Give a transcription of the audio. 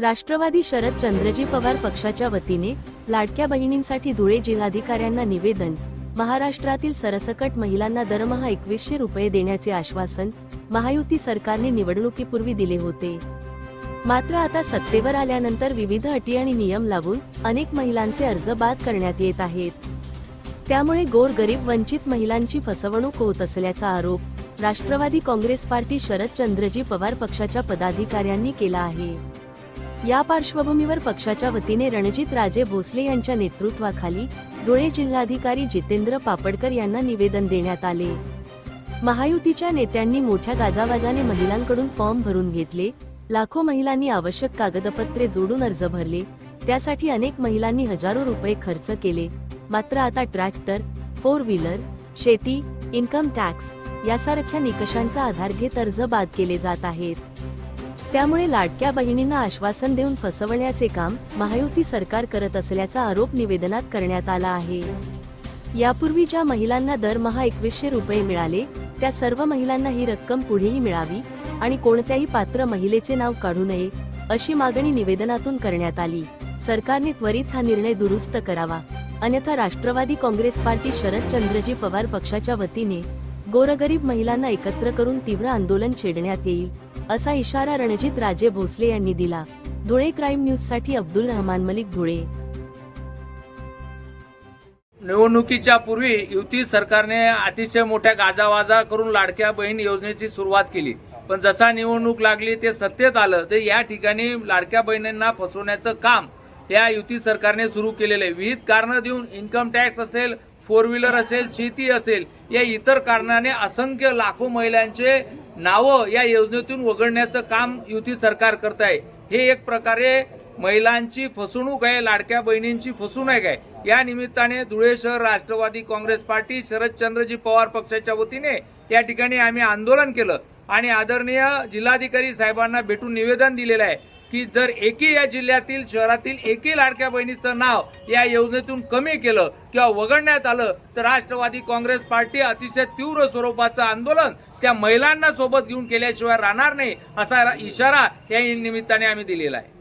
राष्ट्रवादी शरद चंद्रजी पवार पक्षाच्या वतीने लाडक्या बहिणींसाठी धुळे जिल्हाधिकाऱ्यांना निवेदन. महाराष्ट्रातील सरसकट महिलांना दरमहा एकवीसशे रुपये देण्याचे आश्वासन महायुती सरकारने निवडणुकीपूर्वी दिले होते. मात्र आता सत्तेवर आल्यानंतर विविध अटी आणि नियम लावून अनेक महिलांचे अर्ज बाद करण्यात येत आहेत. त्यामुळे गोरगरीब वंचित महिलांची फसवणूक होत असल्याचा आरोप राष्ट्रवादी काँग्रेस पार्टी शरद चंद्रजी पवार पक्षाच्या पदाधिकाऱ्यांनी केला आहे. या पार्श्वभूमीवर पक्षाच्या वतीने रणजित राजे भोसले यांच्या नेतृत्वाखाली धुळे जिल्हाधिकारी जितेंद्र पापडकर यांना निवेदन देण्यात आले. महायुतीच्या नेत्यांनी मोठ्या गाजावाजाने महिलांकडून फॉर्म भरून घेतले. लाखो महिलांनी आवश्यक कागदपत्रे जोडून अर्ज भरले. त्यासाठी अनेक महिलांनी हजारो रुपये खर्च केले. मात्र आता ट्रॅक्टर फोर व्हीलर शेती इन्कम टॅक्स यासारख्या निकषांचा आधार घेत अर्ज बाद केले जात आहेत. त्यामुळे लाडक्या बहिणींना आश्वासन देऊन फसवण्याचे काम महायुती सरकार करत असल्याचा आरोप निवेदनात करण्यात आला आहे. यापूर्वी ज्या महिलांना दरमहा एकवीसशे रुपये मिळाले त्या सर्व महिलांना ही रक्कम पुढेही मिळावी आणि कोणत्याही पात्र महिलेचे नाव काढू नये अशी मागणी निवेदनातून करण्यात आली. सरकारने त्वरित हा निर्णय दुरुस्त करावा. अन्यथा राष्ट्रवादी काँग्रेस पार्टी शरदचंद्रजी पवार पक्षाच्या वतीने गोरगरीब महिलांना एकत्र करून तीव्र आंदोलन छेडण्यात येईल. असा इशारा रणजित राजे भोसले यांनी दिला. धुळे क्राईम न्यूजसाठी अब्दुल रहमान मलिक धुळे. निवडणुकीच्या पूर्वी युती सरकारने अतिशय मोठ्या गाजावाजा करून लाडक्या बहीण योजनेची सुरुवात केली. पण जसा निवडणूक लागली ते सत्तेत आलं ते या ठिकाणी लाडक्या बहिणींना फसवण्याचं काम या युती सरकारने सुरू केलेलं आहे. विविध कारणं देऊन इन्कम टॅक्स असेल फोर व्हीलर असेल शेती असेल या इतर कारणाने असंख्य लाखो महिलांचे नावं या योजनेतून वगळण्याचं काम युती सरकार करत आहे हे एक प्रकारे महिलांची फसवणूक आहे लाडक्या बहिणींची फसवणूक आहे. या निमित्ताने धुळे शहर राष्ट्रवादी काँग्रेस पार्टी शरदचंद्रजी पवार पक्षाच्या वतीने या ठिकाणी आम्ही आंदोलन केलं. आणि आदरणीय जिल्हाधिकारी साहेबांना भेटून निवेदन दिलेलं आहे. की जर एकी या जिल्ह्यातील शहरातील एकही लाडक्या बहिणीचं नाव या योजनेतून कमी केलं किंवा वगळण्यात आलं तर राष्ट्रवादी काँग्रेस पार्टी अतिशय तीव्र स्वरूपाचं आंदोलन त्या महिलांना सोबत घेऊन केल्याशिवाय राहणार नाही असा इशारा या निमित्ताने आम्ही दिलेला आहे.